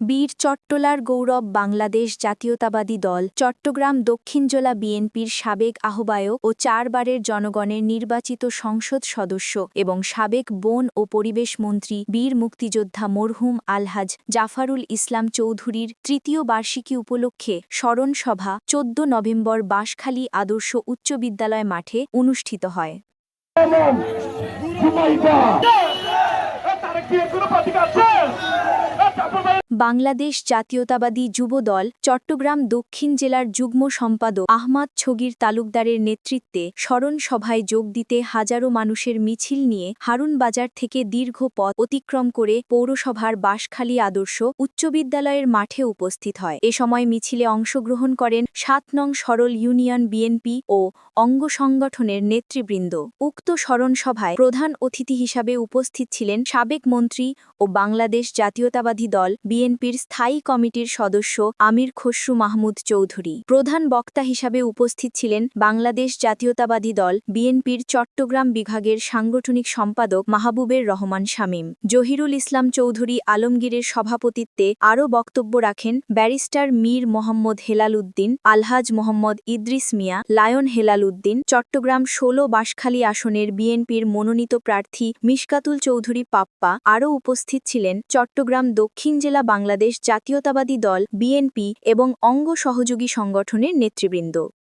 বীর চট্টলার গৌরব বাংলাদেশ জাতীয়তাবাদী দল, চট্টগ্রাম দক্ষিণ জেলা বিএনপির সাবেক আহ্বায়ক ও চারবারের জনগণের নির্বাচিত সংসদ সদস্য এবং সাবেক বন ও পরিবেশ মন্ত্রী বীর মুক্তিযোদ্ধা মরহুম আলহাজ জাফারুল ইসলাম চৌধুরীর তৃতীয় বার্ষিকী উপলক্ষে স্মরণসভা চোদ্দ নভেম্বর বাঁশখালী আদর্শ উচ্চ বিদ্যালয় মাঠে অনুষ্ঠিত হয়। বাংলাদেশ জাতীয়তাবাদী যুব দল চট্টগ্রাম দক্ষিণ জেলার যুগ্ম সম্পাদক আহমাদ ছগির তালুকদারের নেতৃত্বে স্মরণ সভায় যোগ দিতে হাজারো মানুষের মিছিল নিয়ে হারুন বাজার থেকে দীর্ঘ পথ অতিক্রম করে পৌরসভার বাঁশখালী আদর্শ উচ্চ বিদ্যালয়ের মাঠে উপস্থিত হয়। এ সময় মিছিলে অংশগ্রহণ করেন সাত নং সরল ইউনিয়ন বিএনপি ও অঙ্গ সংগঠনের নেতৃবৃন্দ। উক্ত স্মরণ সভায় প্রধান অতিথি হিসাবে উপস্থিত ছিলেন সাবেক মন্ত্রী ও বাংলাদেশ জাতীয়তাবাদী দল বিএনপির স্থায়ী কমিটির সদস্য আমির খসরু মাহমুদ চৌধুরী। প্রধান বক্তা হিসাবে উপস্থিত ছিলেন বাংলাদেশ জাতীয়তাবাদী দল বিএনপির চট্টগ্রাম বিভাগের সাংগঠনিক সম্পাদক মাহবুবের রহমান শামীম। জহিরুল ইসলাম চৌধুরী আলমগীরের সভাপতিত্বে আরও বক্তব্য রাখেন ব্যারিস্টার মীর মোহাম্মদ হেলাল উদ্দিন, আলহাজ মোহাম্মদ ইদ্রিস মিয়া, লায়ন হেলাল উদ্দিন, চট্টগ্রাম ষোলো বাঁশখালী আসনের বিএনপির মনোনীত প্রার্থী মিশকাতুল চৌধুরী পাপ্পা। আরও উপস্থিত ছিলেন চট্টগ্রাম দক্ষিণ জেলা বাংলাদেশ জাতীয়তাবাদী দল বিএনপি এবং অঙ্গ সহযোগী সংগঠনের নেতৃবৃন্দ।